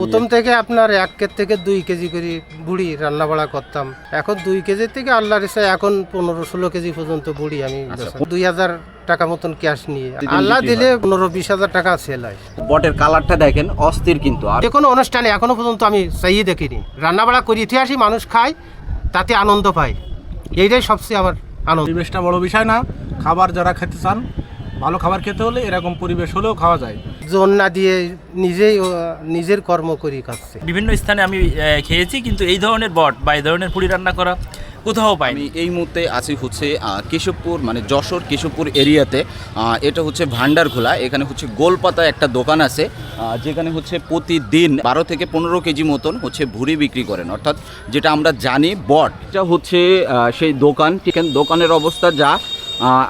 প্রথম থেকে আপনার এক কেজি থেকে দুই কেজি করে বুড়ি রান্না বাড়া করতাম। এখন দুই কেজি থেকে আল্লাহর ইচ্ছায় এখন পনেরো ষোলো কেজি পর্যন্ত বুড়ি আমি আচ্ছা, দুই হাজার টাকা মতন ক্যাশ নিয়ে। আল্লাহ দিলে পনেরো বিশ হাজার টাকা সেল হয়। বটের কালারটা দেখেন অস্থির কিন্তু। আর যে কোনো অনুষ্ঠানে এখনও পর্যন্ত আমি চাইয়ে দেখিনি। রান্না বাড়া করি ইতিহাসই মানুষ খায় তাতে আনন্দ পায়। এইটাই সবচেয়ে আমার আনন্দ। পরিবেশটা বড় বিষয় না। খাবার যারা খেতে চান ভালো খাবার খেতে হলে এরকম পরিবেশ হলেও খাওয়া যায়। জোর না দিয়ে নিজেই নিজের কর্ম করি খাচ্ছে বিভিন্ন স্থানে আমি খেয়েছি কিন্তু এই ধরনের বট বা এই ধরনের পুরি রান্না করা কোথাও পাইনি। আমি এই মুহূর্তে আছি হচ্ছে কেশবপুর মানে যশোর কেশবপুর এরিয়াতে। এটা হচ্ছে ভান্ডার খোলা এখানে হচ্ছে গোলপাতা একটা দোকান আছে যেখানে হচ্ছে প্রতিদিন বারো থেকে পনেরো কেজি মতন হচ্ছে ভুড়ি বিক্রি করেন। অর্থাৎ যেটা আমরা জানি বট এটা হচ্ছে সেই দোকান। ঠিক দোকানের অবস্থা যা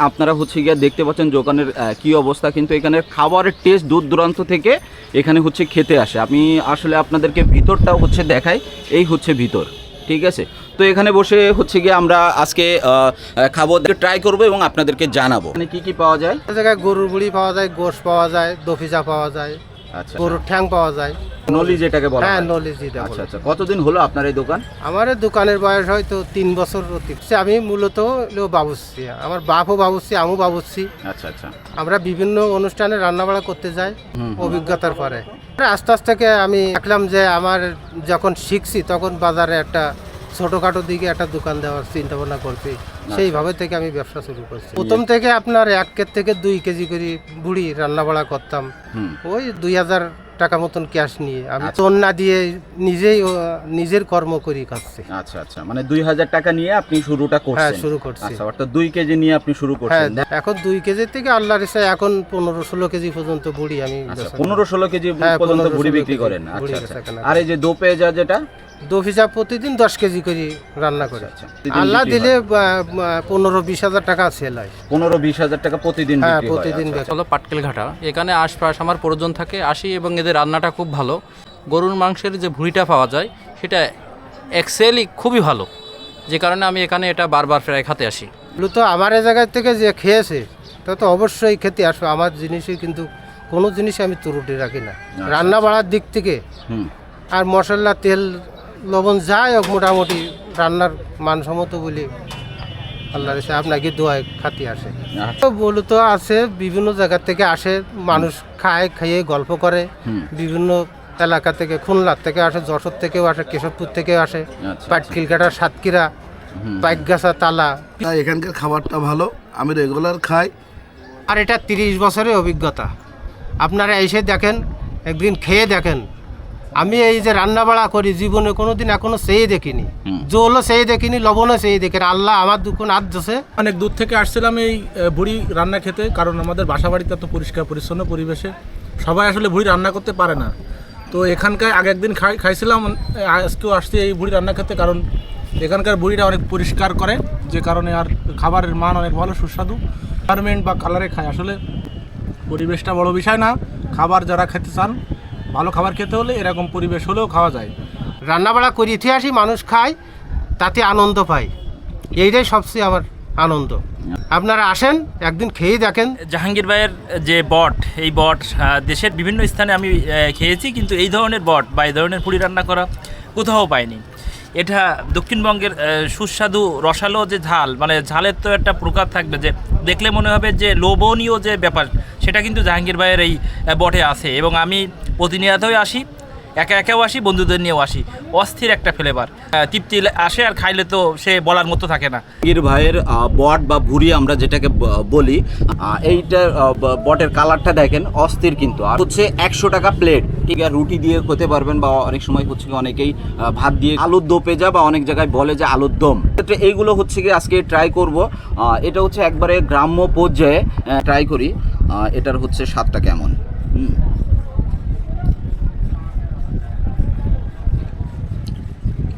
আপনারা হচ্ছে গিয়ে দেখতে পাচ্ছেন দোকানের কি অবস্থা, কিন্তু এখানে খাবারের টেস্ট দূর দূরান্ত থেকে এখানে হচ্ছে খেতে আসে। আমি আসলে আপনাদেরকে ভিতরটাও হচ্ছে দেখাই, এই হচ্ছে ভিতর, ঠিক আছে? তো এখানে বসে হচ্ছে গিয়ে আমরা আজকে খাব ট্রাই করব এবং আপনাদেরকে জানাব। এখানে কি কি পাওয়া যায়? জায়গায় গরুর বুড়ি পাওয়া যায়, গোশ পাওয়া যায়, দফিজা পাওয়া যায়। আচ্ছা গরুর ঠ্যাং পাওয়া যায়। নলি যেটাকে বলা হ্যাঁ হয়। নলেজ দিতে আচ্ছা আচ্ছা। কতদিন হলো আপনার এই দোকান? আমার এই দোকানের বয়স হয়তো তিন বছর অতিরিক্ত। আমি মূলত হলো বাবুচ্ছি আমার বাপও বাবুচ্ছি আমও বাবুচ্ছি আচ্ছা আচ্ছা। আমরা বিভিন্ন অনুষ্ঠানে রান্নাবাড়া করতে যাই হুম। অভিজ্ঞতার পরে। আস্তে আস্তে থেকে আমি দেখলাম যে আমার যখন শিখছি তখন বাজারে একটা ছোটখাটো দিকে একটা দোকান দেওয়ার চিন্তা ভাবনা করছি সেইভাবে থেকে আমি ব্যবসা শুরু করছি। প্রথম থেকে আপনার এক কেজি থেকে দুই কেজি করে বুড়ি রান্নাবাড়া করতাম ওই দুই হাজার টাকা মতন ক্যাশ নিয়ে আমি আচ্ছা। চোর না দিয়ে নিজেই নিজের কর্ম করি খাচ্ছি আচ্ছা আচ্ছা। মানে দুই হাজার টাকা নিয়ে আপনি শুরুটা করছেন। হ্যাঁ, শুরু করছি। আচ্ছা অর্থাৎ দুই কেজি নিয়ে আপনি শুরু হ্যাঁ করছেন। এখন দুই কেজি থেকে আল্লাহর ইচ্ছায় এখন পনেরো ষোলো কেজি পর্যন্ত বুড়ি আমি আচ্ছা পনেরো ষোলো কেজি হ্যাঁ, পর্যন্ত 15 ভুড়ি 16 বিক্রি করেন। আচ্ছা আচ্ছা। আর এই যে দোপেজা যেটা দফিজা প্রতিদিন দশ কেজি করে রান্না করে। আচ্ছা, আল্লাহ দিলে পনেরো বিশ হাজার টাকা সেল হয় পনেরো বিশ হাজার টাকা প্রতিদিন হ্যাঁ প্রতিদিন আচ্ছা, হলো পাটকেল ঘাটা এখানে আশপাশ আমার প্রয়োজন থাকে আসি এবং এদের রান্নাটা খুব ভালো। গরুর মাংসের যে ভুঁড়িটা পাওয়া যায় সেটা এক্সেলই খুবই ভালো। যে কারণে আমি এখানে এটা বারবার প্রায় খেতে আসি। মূলত আমার জায়গা থেকে যে খেয়েছে তা তো অবশ্যই খেতে আসবে। আমার জিনিসই কিন্তু কোনো জিনিস আমি ত্রুটি রাখি না। রান্না বাড়ার দিক থেকে আর মশলা তেল লবণ যাই হোক মোটামুটি রান্নার মানসম্মত বলি আল্লাহ রেসে আপনাকে দোয়ায় খাতি আসে আচ্ছা, তো আছে বিভিন্ন জায়গা থেকে আসে মানুষ খায় খেয়ে গল্প করে। বিভিন্ন এলাকা থেকে খুলনার থেকে আসে যশোর থেকেও আসে কেশবপুর থেকেও আসে। আচ্ছা, পাটকিলকাটা সাতক্ষীরা। পাইকগাছা তালা। এখানকার খাবারটা ভালো। আমি রেগুলার খাই। আর এটা তিরিশ বছরের অভিজ্ঞতা। আপনারা এসে দেখেন একদিন খেয়ে দেখেন আমি এই যে রান্না বাড়া করি জীবনে কোনো দিন এখনও সেই দেখিনি। জলও সেই দেখিনি লবণও সেই দেখিনি আল্লাহ আমার দুকুন হাত দিছে অনেক দূর থেকে আসছিলাম এই বুড়ি রান্না খেতে কারণ আমাদের বাসা বাড়িতে এত পরিষ্কার পরিচ্ছন্ন পরিবেশে। সবাই আসলে বুড়ি রান্না করতে পারে না। তো এখানকার আগে একদিন খাই খাইছিলাম আজকেও আসছি এই বুড়ি রান্না খেতে কারণ এখানকার বুড়িটা অনেক পরিষ্কার করে যে কারণে আর খাবারের মান অনেক ভালো সুস্বাদু। গার্মেন্ট বা কালারে খায়। আসলে পরিবেশটা বড় বিষয় না। খাবার যারা খেতে চান ভালো খাবার খেতে হলে এরকম পরিবেশ হলেও খাওয়া যায়। রান্না বাড়া করি ইতিহাসই মানুষ খায়, তাতে আনন্দ পায়। এইটাই সবচেয়ে আমার আনন্দ। আপনারা আসেন, একদিন খেয়ে দেখেন। জাহাঙ্গীর ভাইয়ের যে বট, এই বট দেশের বিভিন্ন স্থানে আমি খেয়েছি, কিন্তু এই ধরনের বট বা এই ধরনের পুরি রান্না করা কোথাও পাইনি। এটা দক্ষিণবঙ্গের সুস্বাদু রসালো যে ঝাল মানে ঝালের তো একটা প্রকার থাকবে যে দেখলে মনে হবে যে লোভনীয় যে ব্যাপার, সেটা কিন্তু জাহাঙ্গীর ভাইয়ের এই বটে আছে। এবং আমি প্রতিনিয়তই আসি একা একাও আসি বন্ধুদের নিয়েও আসি। অস্থির একটা ফ্লেভার। তৃপ্তি আসে আর খাইলে তো সে বলার মতো থাকে না। গির ভাইয়ের বট বা ভুড়ি আমরা যেটাকে বলি আহ, এইটার বটের কালারটা দেখেন অস্থির কিন্তু। আর হচ্ছে একশো টাকা প্লেট। ঠিক আছে রুটি দিয়ে খেতে পারবেন বা অনেক সময় হচ্ছে কি অনেকেই ভাত দিয়ে আলুর দোপে যা বা অনেক জায়গায় বলে যে আলুর দম। ক্ষেত্রে এইগুলো হচ্ছে কি আজকে ট্রাই করব। এটা হচ্ছে একবারে গ্রাম্য পর্যায়ে ট্রাই করি। এটার হচ্ছে স্বাদটা কেমন? হুম।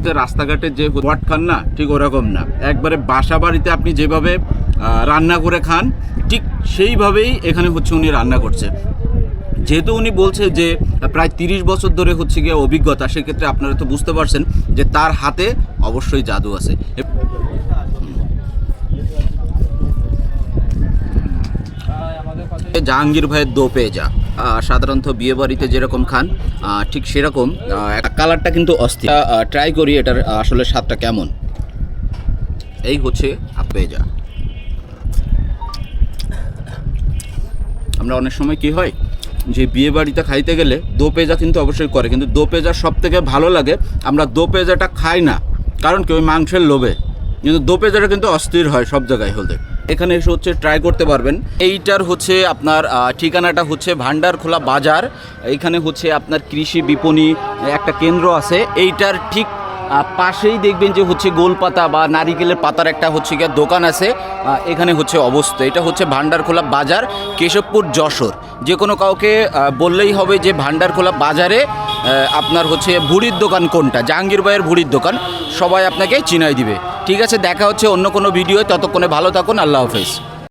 যে রাস্তাঘাটে যে হোয়াট খান না, ঠিক ওরকম না। একবারে বাসা বাড়িতে আপনি যেভাবে রান্না করে খান, ঠিক সেইভাবেই এখানে হচ্ছে উনি রান্না করছে। যেহেতু উনি বলছে যে, প্রায় তিরিশ বছর ধরে হচ্ছে গিয়ে অভিজ্ঞতা, সেক্ষেত্রে আপনারা তো বুঝতে পারছেন যে তার হাতে অবশ্যই জাদু আছে। জাহাঙ্গীর ভাইয়ের দো পেয়ে যা। সাধারণত বিয়ে বাড়িতে যেরকম খান ঠিক সেরকম কালারটা কিন্তু অস্থির। ট্রাই করি এটার আসলে স্বাদটা কেমন। এই হচ্ছে আপেজা। আমরা অনেক সময় কি হয়, যে বিয়ে বাড়িতে খাইতে গেলে দো পেজা কিন্তু অবশ্যই করে, কিন্তু দো পেজা সব থেকে ভালো লাগে, আমরা দো পেজাটা খাই না, কারণ কি ওই মাংসের লোভে। কিন্তু দো পেজাটা কিন্তু অস্থির হয় সব জায়গায় হলে। এখানে এসে হচ্ছে ট্রাই করতে পারবেন। এইটার হচ্ছে আপনার ঠিকানাটা হচ্ছে ভান্ডারখোলা বাজার। এইখানে হচ্ছে আপনার কৃষি বিপণী একটা কেন্দ্র আছে। এইটার ঠিক পাশেই দেখবেন যে হচ্ছে গোলপাতা বা নারিকেলের পাতার একটা হচ্ছে গিয়ে দোকান আছে। এখানে হচ্ছে অবস্থা এটা হচ্ছে ভান্ডারখোলা বাজার, কেশবপুর যশোর। যে কোনো কাউকে বললেই হবে যে ভান্ডারখোলা বাজারে আপনার হচ্ছে ভুড়ির দোকান কোনটা? জাহাঙ্গীর ভাইয়ের ভুড়ির দোকান। সবাই আপনাকে চিনাই দিবে। ঠিক আছে দেখা হচ্ছে অন্য কোনো ভিডিও ততক্ষণে ভালো থাকুন আল্লাহ হাফেজ।